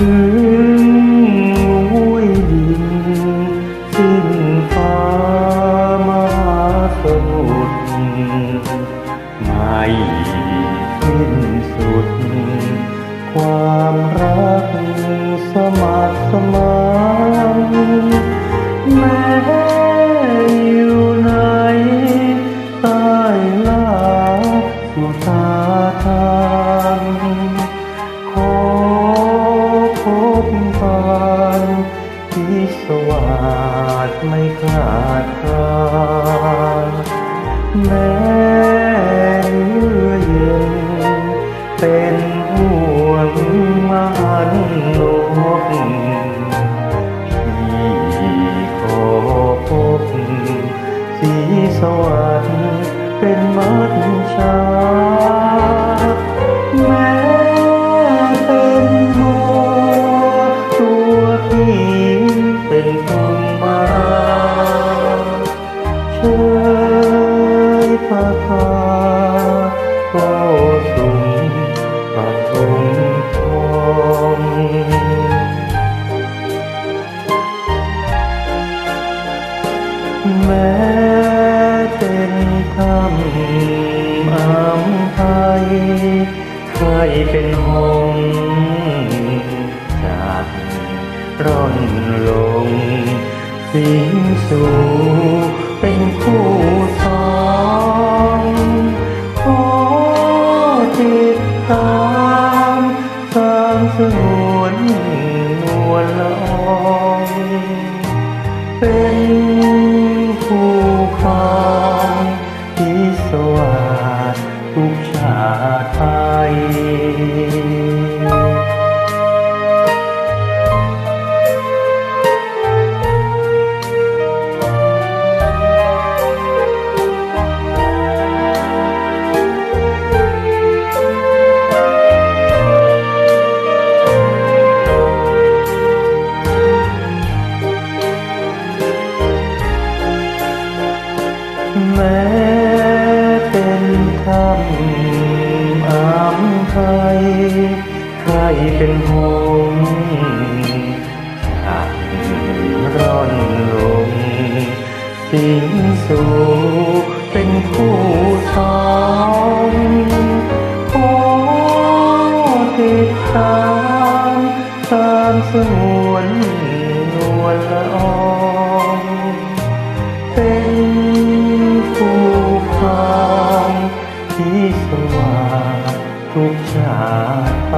ถึงมุ้ยดินสิ้นฟ้ามหาสมุทรไม่สิ้นสุด ความรักสมัครสมาน สวัสดิ์เป็นมัดชาแม้เป็นโมตัวพี่เป็นภูมิมาเชยพาพาก็สุมปะทุมทง เป็นคำอำไทยใครเป็นหงจากร่อนลง สิงสู่เป็นคู่สองขอติดตามตามสงวนนวลละอองเป็น กชาติไปแม้ ใครเป็นหงจากร้อนลมสิงสู่เป็นผู้สองโอ้ติดตามตามสงวนนวลละอองเป็นผู้พังที่สว่าง ทุกชาติไป